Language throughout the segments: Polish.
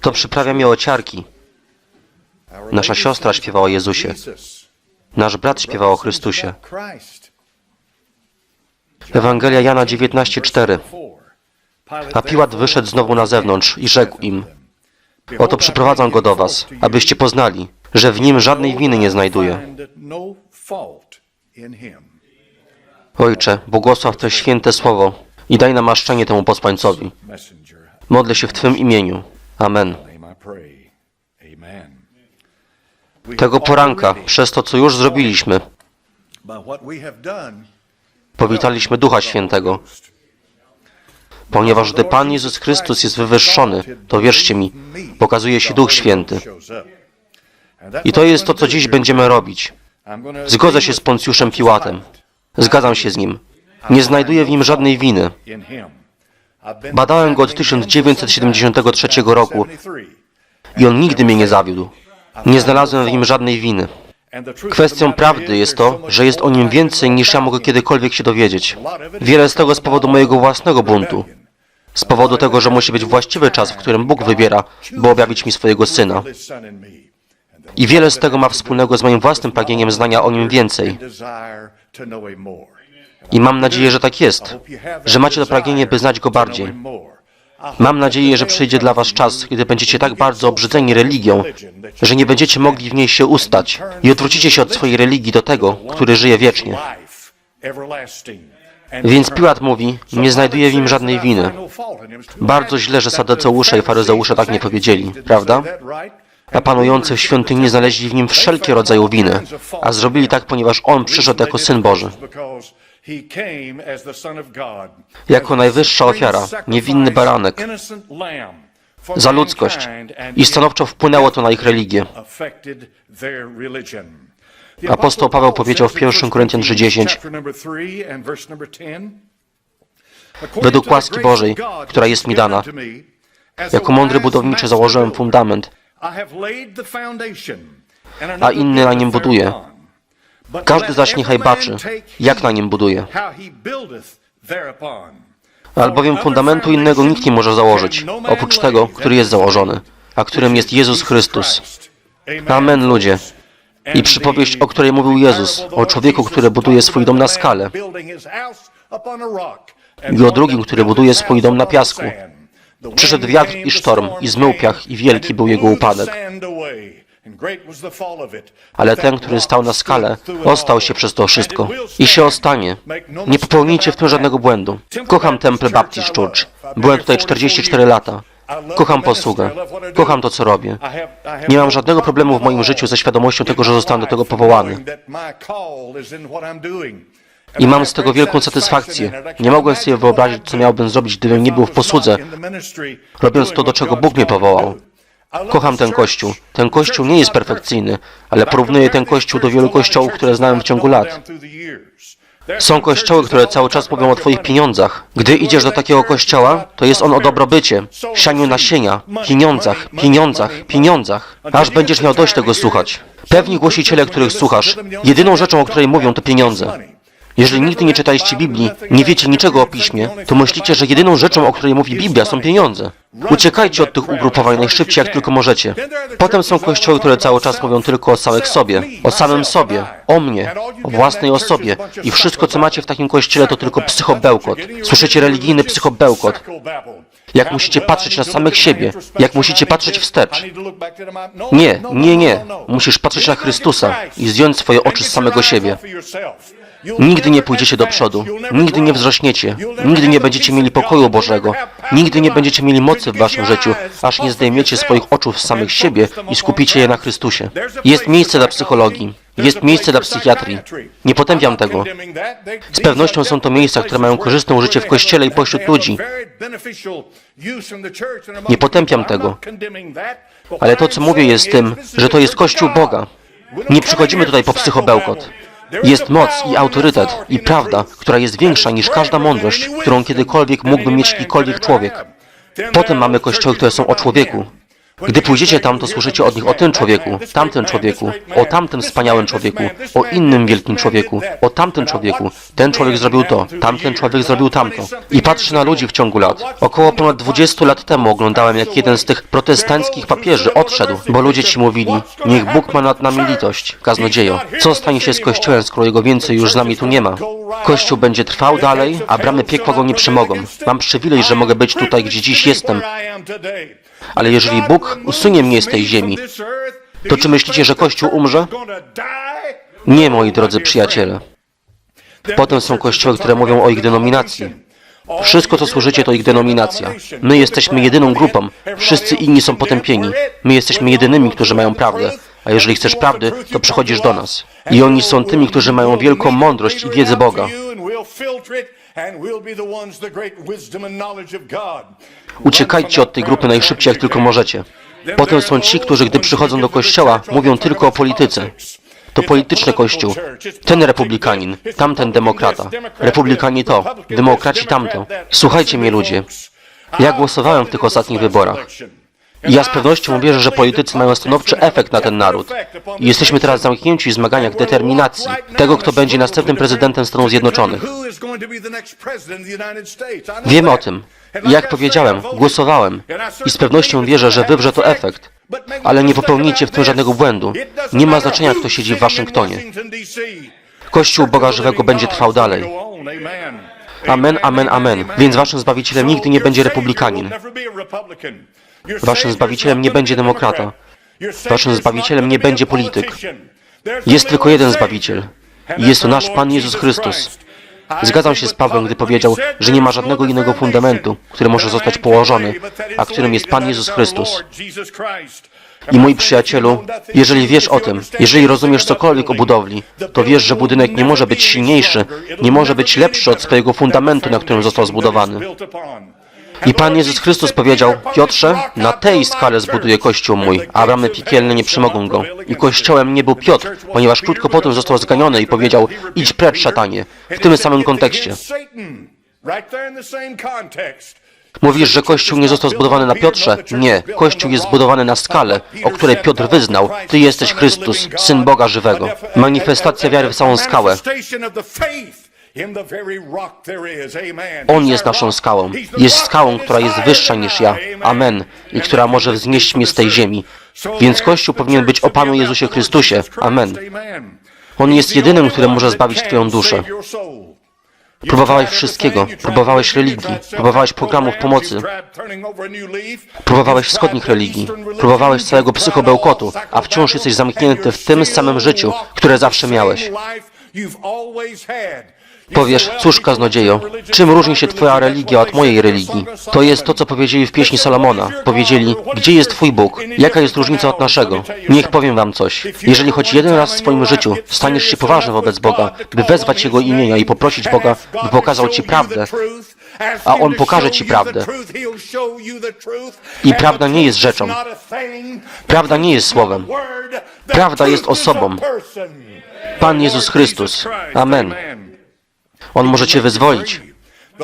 To przyprawia mnie o. Nasza siostra śpiewała o Jezusie. Nasz brat śpiewał o Chrystusie. Ewangelia Jana 19:4. A Piłat wyszedł znowu na zewnątrz i rzekł im: Oto przyprowadzam go do was, abyście poznali, że w nim żadnej winy nie znajduję. Ojcze, błogosław to święte słowo i daj namaszczenie temu posłańcowi. Modlę się w Twym imieniu. Amen. Tego poranka, przez to, co już zrobiliśmy, powitaliśmy Ducha Świętego. Ponieważ gdy Pan Jezus Chrystus jest wywyższony, to wierzcie mi, pokazuje się Duch Święty. I to jest to, co dziś będziemy robić. Zgodzę się z Poncjuszem Piłatem. Zgadzam się z nim. Nie znajduję w nim żadnej winy. Badałem go od 1973 roku i on nigdy mnie nie zawiódł. Nie znalazłem w nim żadnej winy. Kwestią prawdy jest to, że jest o nim więcej niż ja mogę kiedykolwiek się dowiedzieć. Wiele z tego z powodu mojego własnego buntu. Z powodu tego, że musi być właściwy czas, w którym Bóg wybiera, by objawić mi swojego Syna. I wiele z tego ma wspólnego z moim własnym pragnieniem znania o nim więcej. I mam nadzieję, że tak jest, że macie to pragnienie, by znać go bardziej. Mam nadzieję, że przyjdzie dla was czas, kiedy będziecie tak bardzo obrzydzeni religią, że nie będziecie mogli w niej się ustać i odwrócicie się od swojej religii do tego, który żyje wiecznie. Więc Piłat mówi, nie znajduje w nim żadnej winy. Bardzo źle, że Sadeceusze i faryzeusze tak nie powiedzieli, prawda? A panujący w świątyni znaleźli w nim wszelkie rodzaje winy, a zrobili tak, ponieważ On przyszedł jako Syn Boży. Jako najwyższa ofiara, niewinny baranek za ludzkość i stanowczo wpłynęło to na ich religię. Apostoł Paweł powiedział w 1 Koryntian 3:10 Według łaski Bożej, która jest mi dana, jako mądry budowniczy założyłem fundament, a inny na nim buduje. Każdy zaś niechaj baczy, jak na nim buduje. Albowiem fundamentu innego nikt nie może założyć, oprócz tego, który jest założony, a którym jest Jezus Chrystus. Amen, ludzie. I przypowieść, o której mówił Jezus, o człowieku, który buduje swój dom na skale i o drugim, który buduje swój dom na piasku. Przyszedł wiatr i sztorm i zmył piach i wielki był jego upadek. Ale ten, który stał na skale, ostał się przez to wszystko. I się ostanie. Nie popełnijcie w tym żadnego błędu. Kocham Temple Baptist Church. Byłem tutaj 44 lata. Kocham posługę. Kocham to, co robię. Nie mam żadnego problemu w moim życiu ze świadomością tego, że zostałem do tego powołany. I mam z tego wielką satysfakcję. Nie mogłem sobie wyobrazić, co miałbym zrobić, gdybym nie był w posłudze, robiąc to, do czego Bóg mnie powołał. Kocham ten kościół. Ten kościół nie jest perfekcyjny, ale porównuję ten kościół do wielu kościołów, które znałem w ciągu lat. Są kościoły, które cały czas mówią o Twoich pieniądzach. Gdy idziesz do takiego kościoła, to jest on o dobrobycie, sianiu nasienia, pieniądzach, pieniądzach, pieniądzach, aż będziesz miał dość tego słuchać. Pewni głosiciele, których słuchasz, jedyną rzeczą, o której mówią, to pieniądze. Jeżeli nigdy nie czytaliście Biblii, nie wiecie niczego o Piśmie, to myślicie, że jedyną rzeczą, o której mówi Biblia, są pieniądze. Uciekajcie od tych ugrupowań najszybciej, jak tylko możecie. Potem są kościoły, które cały czas mówią tylko o samych sobie, o samym sobie, o mnie, o własnej osobie i wszystko, co macie w takim kościele, to tylko psychobełkot. Słyszycie religijny psychobełkot. Jak musicie patrzeć na samych siebie, jak musicie patrzeć wstecz. Nie, nie, nie. Musisz patrzeć na Chrystusa i zdjąć swoje oczy z samego siebie. Nigdy nie pójdziecie do przodu, nigdy nie wzrośniecie, nigdy nie będziecie mieli pokoju Bożego, nigdy nie będziecie mieli mocy w waszym życiu, aż nie zdejmiecie swoich oczu z samych siebie i skupicie je na Chrystusie. Jest miejsce dla psychologii, jest miejsce dla psychiatrii. Nie potępiam tego. Z pewnością są to miejsca, które mają korzystne użycie w Kościele i pośród ludzi. Nie potępiam tego. Ale to, co mówię, jest tym, że to jest Kościół Boga. Nie przychodzimy tutaj po psychobełkot. Jest moc i autorytet i prawda, która jest większa niż każda mądrość, którą kiedykolwiek mógłby mieć jakikolwiek człowiek. Potem mamy kościoły, które są o człowieku. Gdy pójdziecie tam, to słyszycie od nich o tym człowieku, tamtym człowieku, o tamtym wspaniałym człowieku, o innym wielkim człowieku, o tamtym człowieku. Ten człowiek zrobił to, tamten człowiek zrobił tamto. I patrzę na ludzi w ciągu lat. Około ponad 20 lat temu oglądałem, jak jeden z tych protestanckich papieży odszedł, bo ludzie ci mówili, niech Bóg ma nad nami litość, kaznodziejo. Co stanie się z Kościołem, skoro jego więcej już z nami tu nie ma? Kościół będzie trwał dalej, a bramy piekła go nie przemogą. Mam przywilej, że mogę być tutaj, gdzie dziś jestem, ale jeżeli Bóg usunie mnie z tej ziemi, to czy myślicie, że Kościół umrze? Nie, moi drodzy przyjaciele. Potem są kościoły, które mówią o ich denominacji. Wszystko, co służycie, to ich denominacja. My jesteśmy jedyną grupą. Wszyscy inni są potępieni. My jesteśmy jedynymi, którzy mają prawdę. A jeżeli chcesz prawdy, to przychodzisz do nas. I oni są tymi, którzy mają wielką mądrość i wiedzę Boga. Uciekajcie od tej grupy najszybciej, jak tylko możecie. Potem są ci, którzy gdy przychodzą do kościoła, mówią tylko o polityce. To polityczny kościół. Ten republikanin, tamten demokrata. Republikani to, demokraci tamto. Słuchajcie mnie ludzie. Ja głosowałem w tych ostatnich wyborach. Ja z pewnością wierzę, że politycy mają stanowczy efekt na ten naród. Jesteśmy teraz zamknięci w zmaganiach determinacji tego, kto będzie następnym prezydentem Stanów Zjednoczonych. Wiemy o tym. Jak powiedziałem, głosowałem. I z pewnością wierzę, że wywrze to efekt. Ale nie popełnijcie w tym żadnego błędu. Nie ma znaczenia, kto siedzi w Waszyngtonie. Kościół Boga Żywego będzie trwał dalej. Amen, amen, amen. Więc waszym Zbawicielem nigdy nie będzie republikanin. Waszym Zbawicielem nie będzie demokrata. Waszym Zbawicielem nie będzie polityk. Jest tylko jeden Zbawiciel. I jest to nasz Pan Jezus Chrystus. Zgadzam się z Pawłem, gdy powiedział, że nie ma żadnego innego fundamentu, który może zostać położony, a którym jest Pan Jezus Chrystus. I mój przyjacielu, jeżeli wiesz o tym, jeżeli rozumiesz cokolwiek o budowli, to wiesz, że budynek nie może być silniejszy, nie może być lepszy od swojego fundamentu, na którym został zbudowany. I Pan Jezus Chrystus powiedział, Piotrze, na tej skale zbuduję Kościół mój, a bramy piekielne nie przemogą go. I Kościołem nie był Piotr, ponieważ krótko potem został zganiony i powiedział, idź precz, szatanie. W tym samym kontekście. Mówisz, że Kościół nie został zbudowany na Piotrze? Nie. Kościół jest zbudowany na skale, o której Piotr wyznał. Ty jesteś Chrystus, Syn Boga żywego. Manifestacja wiary w całą skałę. On jest naszą skałą. Jest skałą, która jest wyższa niż ja. Amen. I która może wznieść mnie z tej ziemi. Więc Kościół powinien być o Panu Jezusie Chrystusie. Amen. On jest jedynym, który może zbawić Twoją duszę. Próbowałeś wszystkiego. Próbowałeś religii. Próbowałeś programów pomocy. Próbowałeś wschodnich religii. Próbowałeś całego psychobełkotu, a wciąż jesteś zamknięty w tym samym życiu, które zawsze miałeś. Powiesz, cóż kaznodziejo, czym różni się Twoja religia od mojej religii? To jest to, co powiedzieli w pieśni Salomona. Powiedzieli, gdzie jest Twój Bóg? Jaka jest różnica od naszego? Niech powiem Wam coś. Jeżeli choć jeden raz w swoim życiu staniesz się poważny wobec Boga, by wezwać Jego imienia i poprosić Boga, by pokazał Ci prawdę, a On pokaże Ci prawdę. I prawda nie jest rzeczą. Prawda nie jest słowem. Prawda jest osobą. Pan Jezus Chrystus. Amen. On może cię wyzwolić.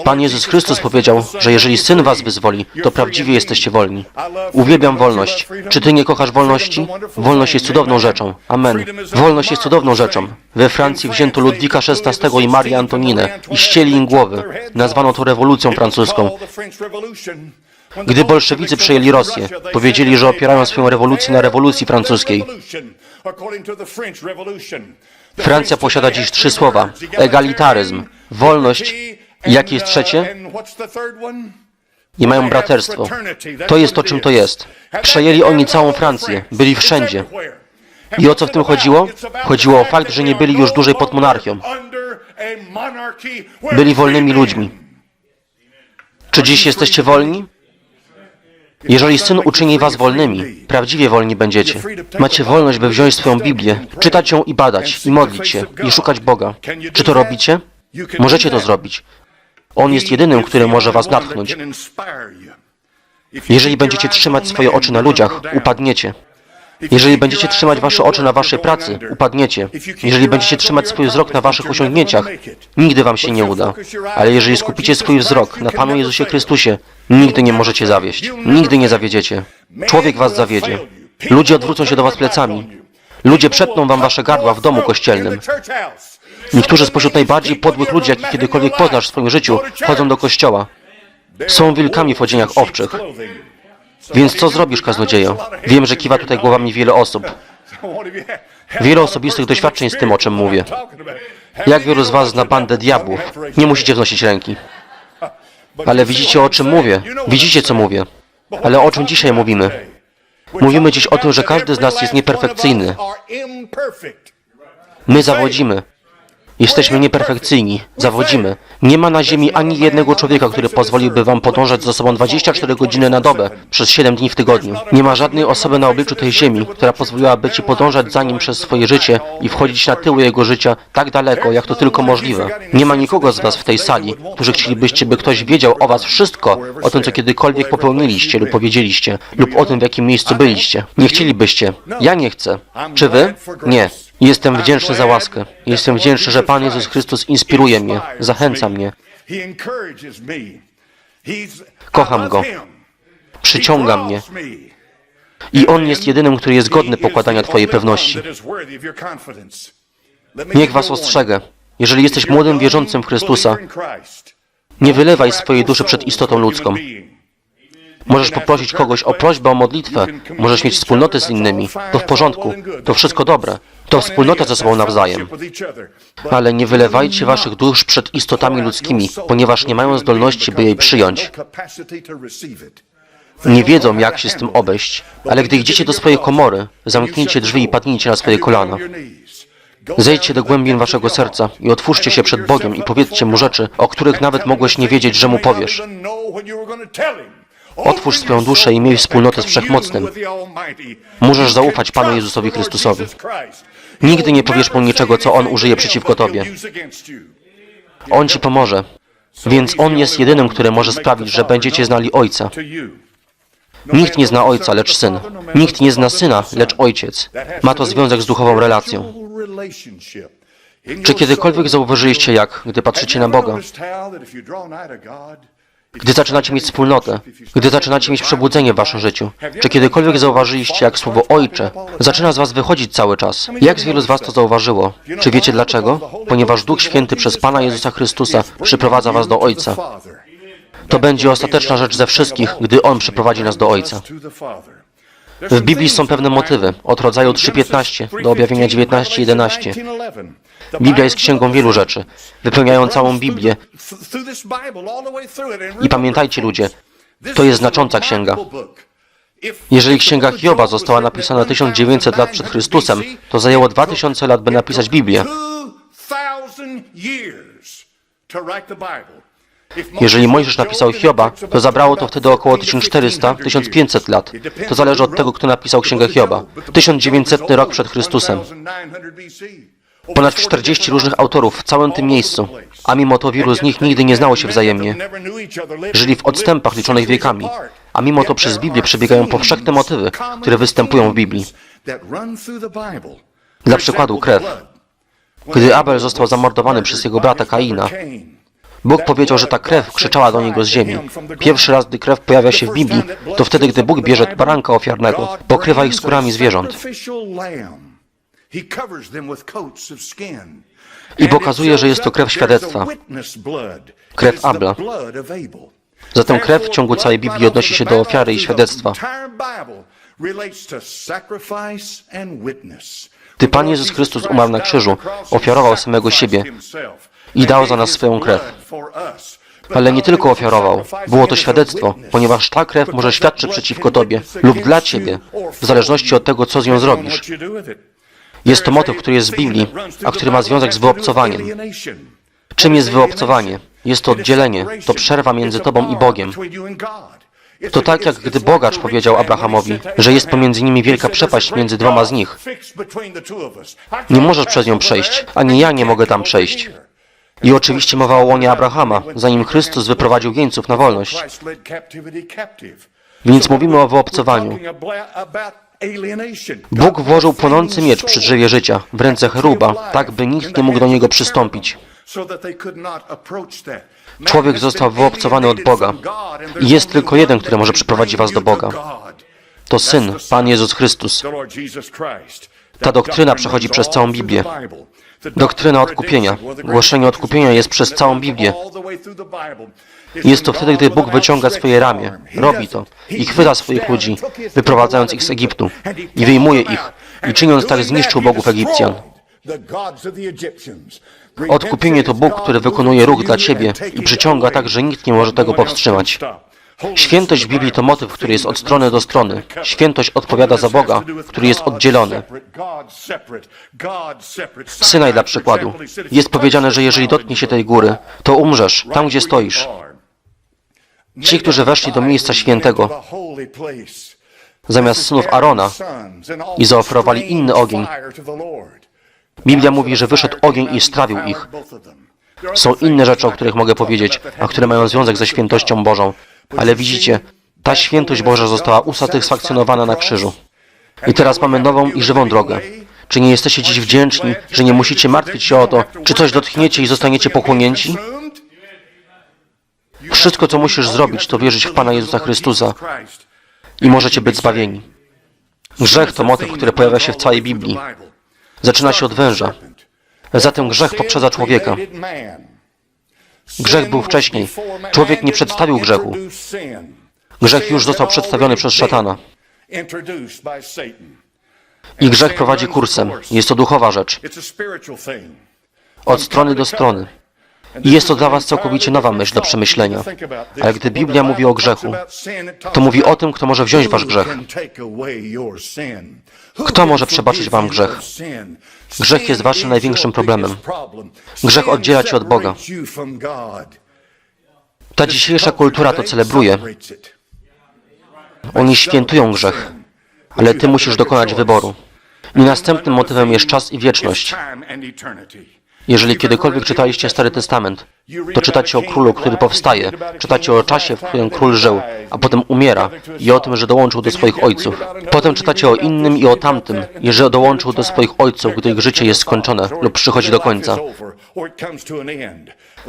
Pan Jezus Chrystus powiedział, że jeżeli Syn was wyzwoli, to prawdziwie jesteście wolni. Uwielbiam wolność. Czy ty nie kochasz wolności? Wolność jest cudowną rzeczą. Amen. Wolność jest cudowną rzeczą. We Francji wzięto Ludwika XVI i Marię Antoninę i ścieli im głowy. Nazwano to rewolucją francuską. Gdy bolszewicy przejęli Rosję, powiedzieli, że opierają swoją rewolucję na rewolucji francuskiej. Francja posiada dziś trzy słowa. Egalitaryzm, wolność jakie jest trzecie? I mają braterstwo. To jest to, czym to jest. Przejęli oni całą Francję, byli wszędzie. I o co w tym chodziło? Chodziło o fakt, że nie byli już dłużej pod monarchią. Byli wolnymi ludźmi. Czy dziś jesteście wolni? Jeżeli Syn uczyni was wolnymi, prawdziwie wolni będziecie. Macie wolność, by wziąć swoją Biblię, czytać ją i badać, i modlić się, i szukać Boga. Czy to robicie? Możecie to zrobić. On jest jedynym, który może was natchnąć. Jeżeli będziecie trzymać swoje oczy na ludziach, upadniecie. Jeżeli będziecie trzymać wasze oczy na waszej pracy, upadniecie. Jeżeli będziecie trzymać swój wzrok na waszych osiągnięciach, nigdy wam się nie uda. Ale jeżeli skupicie swój wzrok na Panu Jezusie Chrystusie, nigdy nie możecie zawieść. Nigdy nie zawiedziecie. Człowiek was zawiedzie. Ludzie odwrócą się do was plecami. Ludzie przetną wam wasze gardła w domu kościelnym. Niektórzy spośród najbardziej podłych ludzi, jakich kiedykolwiek poznasz w swoim życiu, chodzą do kościoła. Są wilkami w odzieniach owczych. Więc co zrobisz, kaznodziejo? Wiem, że kiwa tutaj głowami wiele osób. Wiele osobistych doświadczeń z tym, o czym mówię. Jak wielu z was zna bandę diabłów? Nie musicie wnosić ręki. Ale widzicie, o czym mówię. Widzicie, co mówię. Ale o czym dzisiaj mówimy? Mówimy dziś o tym, że każdy z nas jest nieperfekcyjny. My zawodzimy. Jesteśmy nieperfekcyjni, zawodzimy. Nie ma na ziemi ani jednego człowieka, który pozwoliłby wam podążać za sobą 24 godziny na dobę, przez 7 dni w tygodniu. Nie ma żadnej osoby na obliczu tej ziemi, która pozwoliłaby ci podążać za nim przez swoje życie i wchodzić na tyły jego życia tak daleko, jak to tylko możliwe. Nie ma nikogo z was w tej sali, którzy chcielibyście, by ktoś wiedział o was wszystko, o tym, co kiedykolwiek popełniliście lub powiedzieliście, lub o tym, w jakim miejscu byliście. Nie chcielibyście. Ja nie chcę. Czy wy? Nie. Jestem wdzięczny za łaskę. Jestem wdzięczny, że Pan Jezus Chrystus inspiruje mnie, zachęca mnie. Kocham Go. Przyciąga mnie. I On jest jedynym, który jest godny pokładania Twojej pewności. Niech Was ostrzegę. Jeżeli jesteś młodym wierzącym w Chrystusa, nie wylewaj swojej duszy przed istotą ludzką. Możesz poprosić kogoś o prośbę o modlitwę, możesz mieć wspólnotę z innymi. To w porządku, to wszystko dobre. To wspólnota ze sobą nawzajem. Ale nie wylewajcie waszych dusz przed istotami ludzkimi, ponieważ nie mają zdolności, by jej przyjąć. Nie wiedzą, jak się z tym obejść, ale gdy idziecie do swojej komory, zamknijcie drzwi i padnijcie na swoje kolana. Zejdźcie do głębin waszego serca i otwórzcie się przed Bogiem i powiedzcie Mu rzeczy, o których nawet mogłeś nie wiedzieć, że Mu powiesz. Otwórz swoją duszę i miej wspólnotę z Wszechmocnym. Możesz zaufać Panu Jezusowi Chrystusowi. Nigdy nie powiesz Mu niczego, co On użyje przeciwko Tobie. On Ci pomoże. Więc On jest jedynym, który może sprawić, że będziecie znali Ojca. Nikt nie zna Ojca, lecz Syn. Nikt nie zna Syna, lecz Ojciec. Ma to związek z duchową relacją. Czy kiedykolwiek zauważyliście, jak, gdy patrzycie na Boga, gdy zaczynacie mieć wspólnotę, gdy zaczynacie mieć przebudzenie w waszym życiu, czy kiedykolwiek zauważyliście, jak słowo Ojcze zaczyna z was wychodzić cały czas? Jak z wielu z was to zauważyło? Czy wiecie dlaczego? Ponieważ Duch Święty przez Pana Jezusa Chrystusa przyprowadza was do Ojca. To będzie ostateczna rzecz ze wszystkich, gdy On przyprowadzi nas do Ojca. W Biblii są pewne motywy, od rodzaju 3.15 do objawienia 19.11. Biblia jest księgą wielu rzeczy, wypełniają całą Biblię. I pamiętajcie ludzie, to jest znacząca księga. Jeżeli księga Hioba została napisana 1900 lat przed Chrystusem, to zajęło 2000 lat, by napisać Biblię. Jeżeli Mojżesz napisał Hioba, to zabrało to wtedy około 1400-1500 lat. To zależy od tego, kto napisał księgę Hioba. 1900 rok przed Chrystusem. Ponad 40 różnych autorów w całym tym miejscu, a mimo to wielu z nich nigdy nie znało się wzajemnie. Żyli w odstępach liczonych wiekami, a mimo to przez Biblię przebiegają powszechne motywy, które występują w Biblii. Dla przykładu krew. Gdy Abel został zamordowany przez jego brata Kaina, Bóg powiedział, że ta krew krzyczała do niego z ziemi. Pierwszy raz, gdy krew pojawia się w Biblii, to wtedy, gdy Bóg bierze baranka ofiarnego, pokrywa ich skórami zwierząt i pokazuje, że jest to krew świadectwa, krew Abla. Zatem krew w ciągu całej Biblii odnosi się do ofiary i świadectwa. Gdy Pan Jezus Chrystus umarł na krzyżu, ofiarował samego siebie i dał za nas swoją krew. Ale nie tylko ofiarował, było to świadectwo, ponieważ ta krew może świadczyć przeciwko Tobie lub dla Ciebie, w zależności od tego, co z nią zrobisz. Jest to motyw, który jest w Biblii, a który ma związek z wyobcowaniem. Czym jest wyobcowanie? Jest to oddzielenie, to przerwa między Tobą i Bogiem. To tak, jak gdy bogacz powiedział Abrahamowi, że jest pomiędzy nimi wielka przepaść między dwoma z nich. Nie możesz przez nią przejść, ani ja nie mogę tam przejść. I oczywiście mowa o łonie Abrahama, zanim Chrystus wyprowadził jeńców na wolność. Więc mówimy o wyobcowaniu. Bóg włożył płonący miecz przy drzewie życia w ręce cheruba, tak by nikt nie mógł do niego przystąpić. Człowiek został wyobcowany od Boga i jest tylko jeden, który może przyprowadzić was do Boga. To Syn, Pan Jezus Chrystus. Ta doktryna przechodzi przez całą Biblię. Doktryna odkupienia, głoszenie odkupienia jest przez całą Biblię. Jest to wtedy, gdy Bóg wyciąga swoje ramię, robi to i chwyta swoich ludzi, wyprowadzając ich z Egiptu i wyjmuje ich i czyniąc tak zniszczył bogów Egipcjan. Odkupienie to Bóg, który wykonuje ruch dla Ciebie i przyciąga tak, że nikt nie może tego powstrzymać. Świętość Biblii to motyw, który jest od strony do strony. Świętość odpowiada za Boga, który jest oddzielony. Synaj dla przykładu. Jest powiedziane, że jeżeli dotknie się tej góry, to umrzesz, tam gdzie stoisz. Ci, którzy weszli do miejsca świętego, zamiast synów Arona i zaoferowali inny ogień, Biblia mówi, że wyszedł ogień i strawił ich. Są inne rzeczy, o których mogę powiedzieć, a które mają związek ze świętością Bożą. Ale widzicie, ta świętość Boża została usatysfakcjonowana na krzyżu. I teraz mamy nową i żywą drogę. Czy nie jesteście dziś wdzięczni, że nie musicie martwić się o to, czy coś dotkniecie i zostaniecie pochłonięci? Wszystko, co musisz zrobić, to wierzyć w Pana Jezusa Chrystusa i możecie być zbawieni. Grzech to motyw, który pojawia się w całej Biblii. Zaczyna się od węża. Zatem grzech poprzedza człowieka. Grzech był wcześniej. Człowiek nie przedstawił grzechu. Grzech już został przedstawiony przez szatana. I grzech prowadzi kursem. Jest to duchowa rzecz. Od strony do strony. I jest to dla Was całkowicie nowa myśl do przemyślenia. Ale gdy Biblia mówi o grzechu, to mówi o tym, kto może wziąć Wasz grzech. Kto może przebaczyć Wam grzech? Grzech jest Waszym największym problemem. Grzech oddziela Cię od Boga. Ta dzisiejsza kultura to celebruje. Oni świętują grzech, ale Ty musisz dokonać wyboru. I następnym motywem jest czas i wieczność. Jeżeli kiedykolwiek czytaliście Stary Testament, to czytacie o królu, który powstaje, czytacie o czasie, w którym król żył, a potem umiera i o tym, że dołączył do swoich ojców. Potem czytacie o innym i o tamtym, i że dołączył do swoich ojców, gdy ich życie jest skończone lub przychodzi do końca.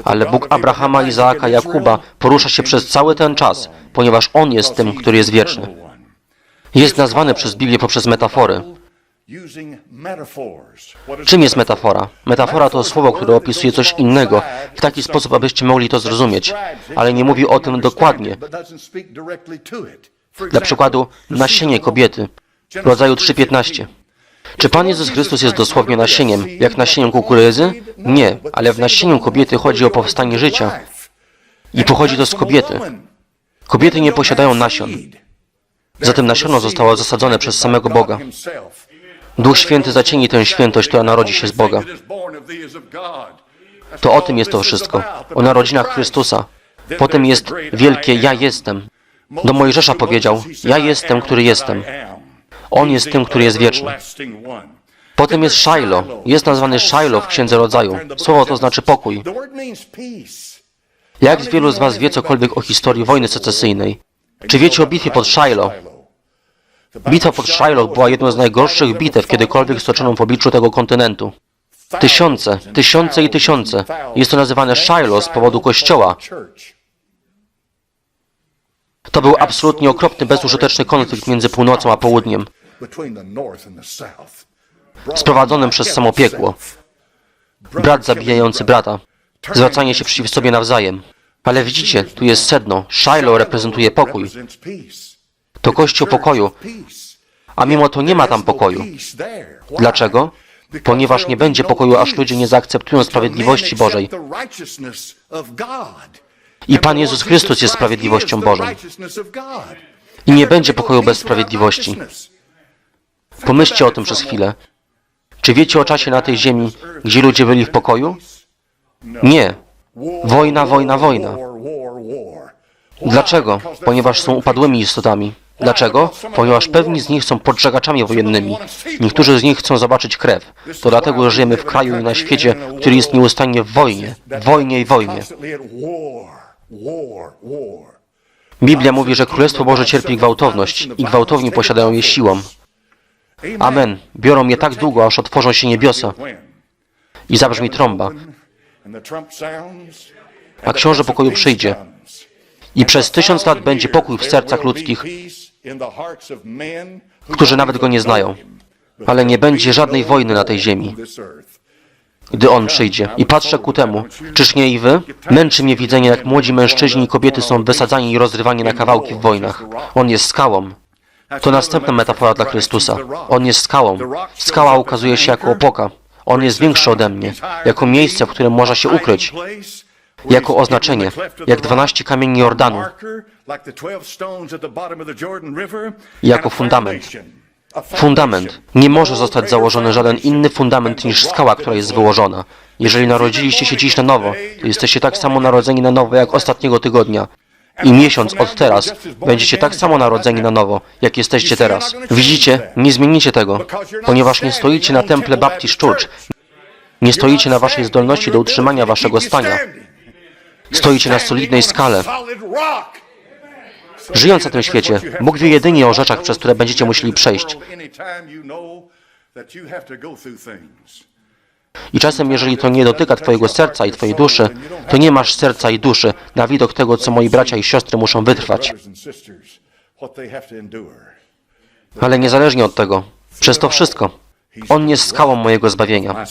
Ale Bóg Abrahama, Izaaka, Jakuba porusza się przez cały ten czas, ponieważ On jest tym, który jest wieczny. Jest nazwany przez Biblię poprzez metafory. Czym jest metafora? Metafora to słowo, które opisuje coś innego w taki sposób, abyście mogli to zrozumieć, ale nie mówi o tym dokładnie. Dla przykładu, nasienie kobiety, rodzaju 3.15. Czy Pan Jezus Chrystus jest dosłownie nasieniem, jak nasieniem kukurydzy? Nie, ale w nasieniu kobiety chodzi o powstanie życia i pochodzi to z kobiety. Kobiety nie posiadają nasion. Zatem nasiono zostało zasadzone przez samego Boga. Duch Święty zacieni tę świętość, która narodzi się z Boga. To o tym jest to wszystko. O narodzinach Chrystusa. Potem jest wielkie Ja jestem. Do Mojżesza powiedział, Ja jestem, który jestem. On jest tym, który jest wieczny. Potem jest Shiloh. Jest nazwany Shiloh w Księdze Rodzaju. Słowo to znaczy pokój. Jak wielu z Was wie cokolwiek o historii wojny secesyjnej? Czy wiecie o bitwie pod Shiloh? Bitwa pod Shiloh była jedną z najgorszych bitew, kiedykolwiek stoczoną w obliczu tego kontynentu. Tysiące, tysiące i tysiące. Jest to nazywane Shiloh z powodu kościoła. To był absolutnie okropny, bezużyteczny konflikt między północą a południem, sprowadzonym przez samo piekło. Brat zabijający brata, zwracanie się przeciw sobie nawzajem. Ale widzicie, tu jest sedno. Shiloh reprezentuje pokój. To kościół pokoju, a mimo to nie ma tam pokoju. Dlaczego? Ponieważ nie będzie pokoju, aż ludzie nie zaakceptują sprawiedliwości Bożej. I Pan Jezus Chrystus jest sprawiedliwością Bożą. I nie będzie pokoju bez sprawiedliwości. Pomyślcie o tym przez chwilę. Czy wiecie o czasie na tej ziemi, gdzie ludzie byli w pokoju? Nie. Wojna, wojna, wojna. Dlaczego? Ponieważ są upadłymi istotami. Dlaczego? Ponieważ pewni z nich są podżegaczami wojennymi. Niektórzy z nich chcą zobaczyć krew. To dlatego, że żyjemy w kraju i na świecie, który jest nieustannie w wojnie, wojnie i wojnie. Biblia mówi, że Królestwo Boże cierpi gwałtowność i gwałtowni posiadają je siłą. Amen. Biorą mnie tak długo, aż otworzą się niebiosa i zabrzmi trąba, a książę pokoju przyjdzie. I przez tysiąc lat będzie pokój w sercach ludzkich, którzy nawet go nie znają. Ale nie będzie żadnej wojny na tej ziemi, gdy On przyjdzie. I patrzę ku temu, czyż nie i wy? Męczy mnie widzenie, jak młodzi mężczyźni i kobiety są wysadzani i rozrywani na kawałki w wojnach. On jest skałą. To następna metafora dla Chrystusa. On jest skałą. Skała ukazuje się jako opoka. On jest większy ode mnie, jako miejsce, w którym można się ukryć, jako oznaczenie, jak 12 kamieni Jordanu, jako fundament. Fundament. Nie może zostać założony żaden inny fundament niż skała, która jest wyłożona. Jeżeli narodziliście się dziś na nowo, to jesteście tak samo narodzeni na nowo jak ostatniego tygodnia. I miesiąc od teraz będziecie tak samo narodzeni na nowo, jak jesteście teraz. Widzicie, nie zmienicie tego, ponieważ nie stoicie na temple Baptist Church. Nie stoicie na waszej zdolności do utrzymania waszego stania. Stoicie na solidnej skale. Żyjąc na tym świecie, Bóg wie jedynie o rzeczach, przez które będziecie musieli przejść. I czasem, jeżeli to nie dotyka Twojego serca i Twojej duszy, to nie masz serca i duszy na widok tego, co moi bracia i siostry muszą wytrwać. Ale niezależnie od tego, przez to wszystko, On jest skałą mojego zbawienia.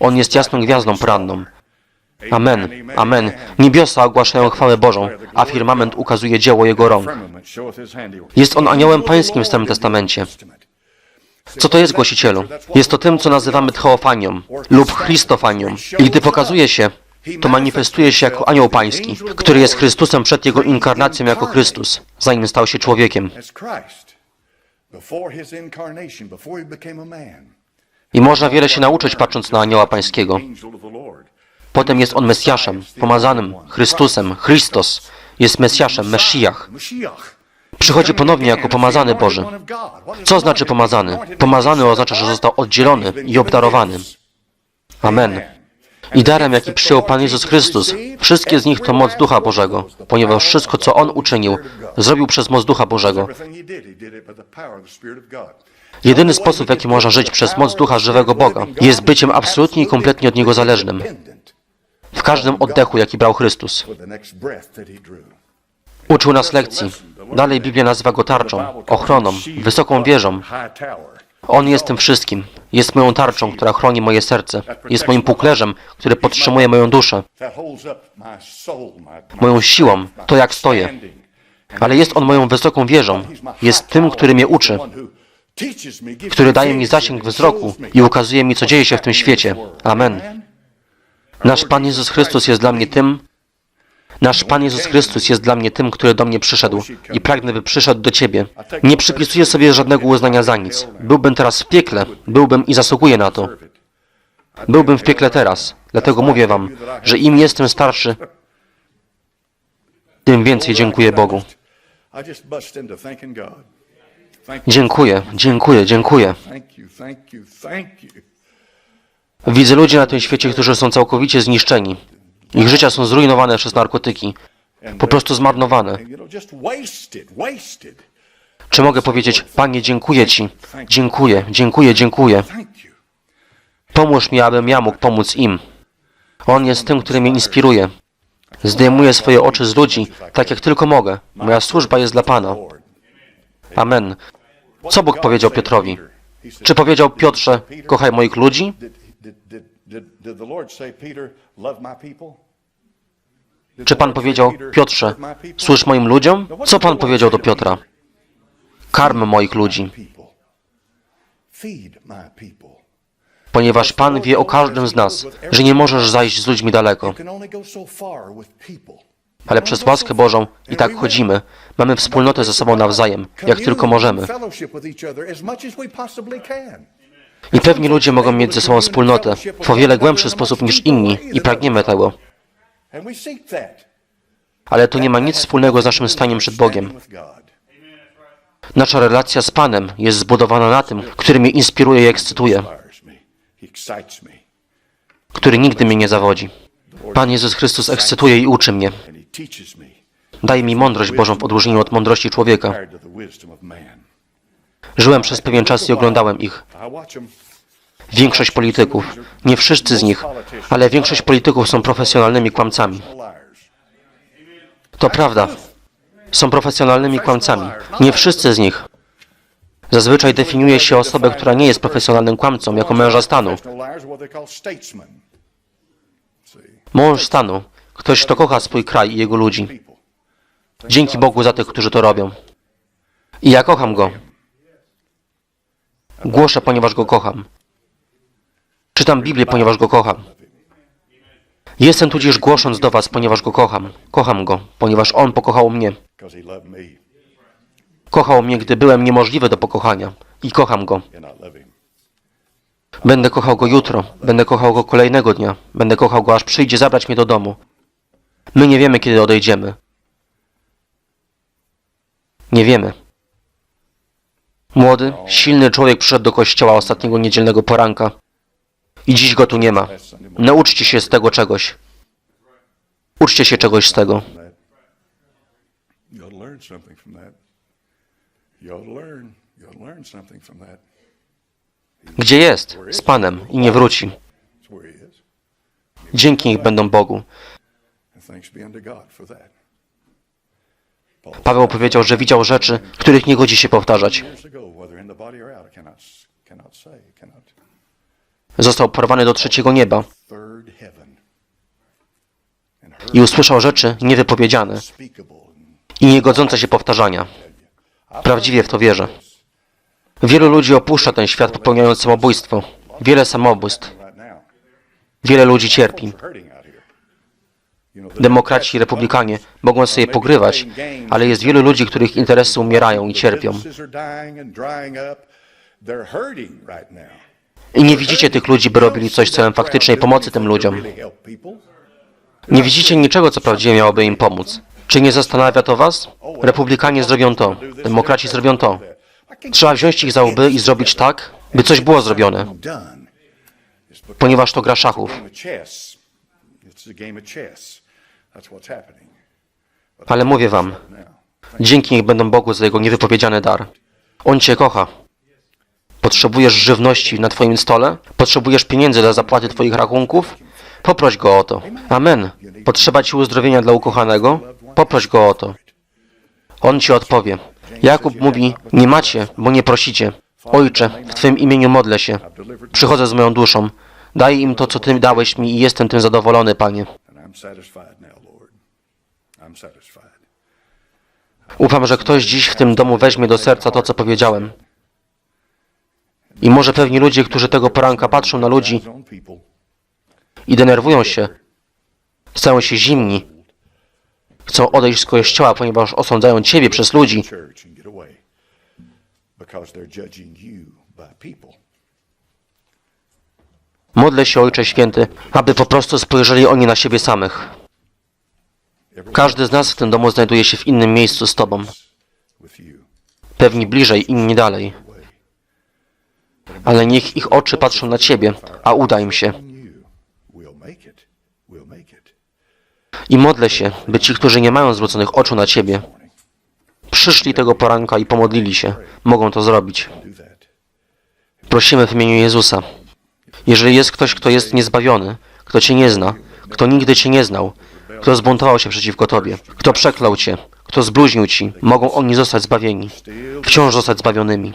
On jest jasną gwiazdą poranną. Amen, amen. Niebiosa ogłaszają chwałę Bożą, a firmament ukazuje dzieło Jego rąk. Jest On aniołem pańskim w Starym Testamencie. Co to jest, głosicielu? Jest to tym, co nazywamy teofanią lub Christofanią. I gdy pokazuje się, to manifestuje się jako anioł pański, który jest Chrystusem przed Jego inkarnacją jako Chrystus, zanim stał się człowiekiem. I można wiele się nauczyć patrząc na anioła pańskiego. Potem jest on Mesjaszem, pomazanym, Chrystusem, Christos. Jest Mesjaszem, Mesjach. Przychodzi ponownie jako pomazany Boży. Co znaczy pomazany? Pomazany oznacza, że został oddzielony i obdarowany. Amen. I darem, jaki przyjął Pan Jezus Chrystus, wszystkie z nich to moc Ducha Bożego, ponieważ wszystko, co On uczynił, zrobił przez moc Ducha Bożego. Jedyny sposób, w jaki można żyć przez moc Ducha żywego Boga, jest byciem absolutnie i kompletnie od Niego zależnym. W każdym oddechu, jaki brał Chrystus. Uczył nas lekcji. Dalej Biblia nazywa go tarczą, ochroną, wysoką wieżą. On jest tym wszystkim. Jest moją tarczą, która chroni moje serce. Jest moim puklerzem, który podtrzymuje moją duszę, moją siłą, to jak stoję. Ale jest On moją wysoką wieżą. Jest tym, który mnie uczy, który daje mi zasięg wzroku i ukazuje mi, co dzieje się w tym świecie. Amen. Nasz Pan Jezus Chrystus jest dla mnie tym, Nasz Pan Jezus Chrystus jest dla mnie tym, który do mnie przyszedł i pragnę, by przyszedł do Ciebie. Nie przypisuję sobie żadnego uznania za nic. Byłbym teraz w piekle, byłbym i zasługuję na to. Byłbym w piekle teraz. Dlatego mówię Wam, że im jestem starszy, tym więcej dziękuję Bogu. Dziękuję, dziękuję, dziękuję. Widzę ludzi na tym świecie, którzy są całkowicie zniszczeni. Ich życia są zrujnowane przez narkotyki. Po prostu zmarnowane. Czy mogę powiedzieć, Panie, dziękuję Ci. Dziękuję, dziękuję, dziękuję. Pomóż mi, abym ja mógł pomóc im. On jest tym, który mnie inspiruje. Zdejmuję swoje oczy z ludzi, tak jak tylko mogę. Moja służba jest dla Pana. Amen. Co Bóg powiedział Piotrowi? Czy powiedział Piotrze, kochaj moich ludzi? Czy Pan powiedział, Piotrze, służ moim ludziom? Co Pan powiedział do Piotra? Karm moich ludzi, ponieważ Pan wie o każdym z nas, że nie możesz zajść z ludźmi daleko. Ale przez łaskę Bożą i tak chodzimy. Mamy wspólnotę ze sobą nawzajem, jak tylko możemy. I pewni ludzie mogą mieć ze sobą wspólnotę w o wiele głębszy sposób niż inni i pragniemy tego. Ale to nie ma nic wspólnego z naszym staniem przed Bogiem. Nasza relacja z Panem jest zbudowana na tym, który mnie inspiruje i ekscytuje, który nigdy mnie nie zawodzi. Pan Jezus Chrystus ekscytuje i uczy mnie. Daje mi mądrość Bożą w odróżnieniu od mądrości człowieka. Żyłem przez pewien czas i oglądałem ich. Większość polityków, nie wszyscy z nich, ale większość polityków są profesjonalnymi kłamcami. To prawda. Są profesjonalnymi kłamcami. Nie wszyscy z nich. Zazwyczaj definiuje się osobę, która nie jest profesjonalnym kłamcą, jako męża stanu. Mąż stanu. Ktoś, kto kocha swój kraj i jego ludzi. Dzięki Bogu za tych, którzy to robią. I ja kocham go. Głoszę, ponieważ go kocham. Czytam Biblię, ponieważ go kocham. Jestem tu dziś głosząc do Was, ponieważ go kocham. Kocham go, ponieważ on pokochał mnie. Kochał mnie, gdy byłem niemożliwy do pokochania. I kocham go. Będę kochał go jutro. Będę kochał go kolejnego dnia. Będę kochał go, aż przyjdzie zabrać mnie do domu. My nie wiemy, kiedy odejdziemy. Nie wiemy. Młody, silny człowiek przyszedł do kościoła ostatniego niedzielnego poranka. I dziś go tu nie ma. Nauczcie się z tego czegoś. Uczcie się czegoś z tego. Gdzie jest? Z Panem i nie wróci. Dzięki niech będą Bogu. Paweł powiedział, że widział rzeczy, których nie godzi się powtarzać. Został porwany do trzeciego nieba i usłyszał rzeczy niewypowiedziane i niegodzące się powtarzania. Prawdziwie w to wierzę. Wielu ludzi opuszcza ten świat popełniając samobójstwo. Wiele samobójstw. Wiele ludzi cierpi. Demokraci i republikanie mogą sobie pogrywać, ale jest wielu ludzi, których interesy umierają i cierpią. I nie widzicie tych ludzi, by robili coś celem faktycznej pomocy tym ludziom. Nie widzicie niczego, co prawdziwie miałoby im pomóc. Czy nie zastanawia to was? Republikanie zrobią to, demokraci zrobią to. Trzeba wziąć ich za łby i zrobić tak, by coś było zrobione, ponieważ to gra szachów. It's a game of chess. Ale mówię wam, dzięki niech będą Bogu za jego niewypowiedziany dar. On cię kocha. Potrzebujesz żywności na twoim stole? Potrzebujesz pieniędzy dla zapłaty twoich rachunków? Poproś go o to. Amen. Potrzeba ci uzdrowienia dla ukochanego? Poproś go o to. On ci odpowie. Jakub mówi, nie macie, bo nie prosicie. Ojcze, w Twym imieniu modlę się. Przychodzę z moją duszą. Daj im to, co Ty dałeś mi i jestem tym zadowolony, Panie. And I'm satisfied now, Lord. I'm satisfied. Ufam, że ktoś dziś w tym domu weźmie do serca to, co powiedziałem. I może pewni ludzie, którzy tego poranka patrzą na ludzi i denerwują się, stają się zimni, chcą odejść z kościoła, ponieważ osądzają Ciebie przez ludzi. Modlę się, Ojcze Święty, aby po prostu spojrzeli oni na siebie samych. Każdy z nas w tym domu znajduje się w innym miejscu z Tobą. Pewni bliżej, inni dalej. Ale niech ich oczy patrzą na Ciebie, a uda im się. I modlę się, by ci, którzy nie mają zwróconych oczu na Ciebie, przyszli tego poranka i pomodlili się. Mogą to zrobić. Prosimy w imieniu Jezusa. Jeżeli jest ktoś, kto jest niezbawiony, kto Cię nie zna, kto nigdy Cię nie znał, kto zbuntował się przeciwko Tobie, kto przeklął Cię, kto zbluźnił Ci, mogą oni zostać zbawieni, wciąż zostać zbawionymi.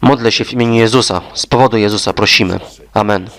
Modlę się w imieniu Jezusa, z powodu Jezusa prosimy. Amen.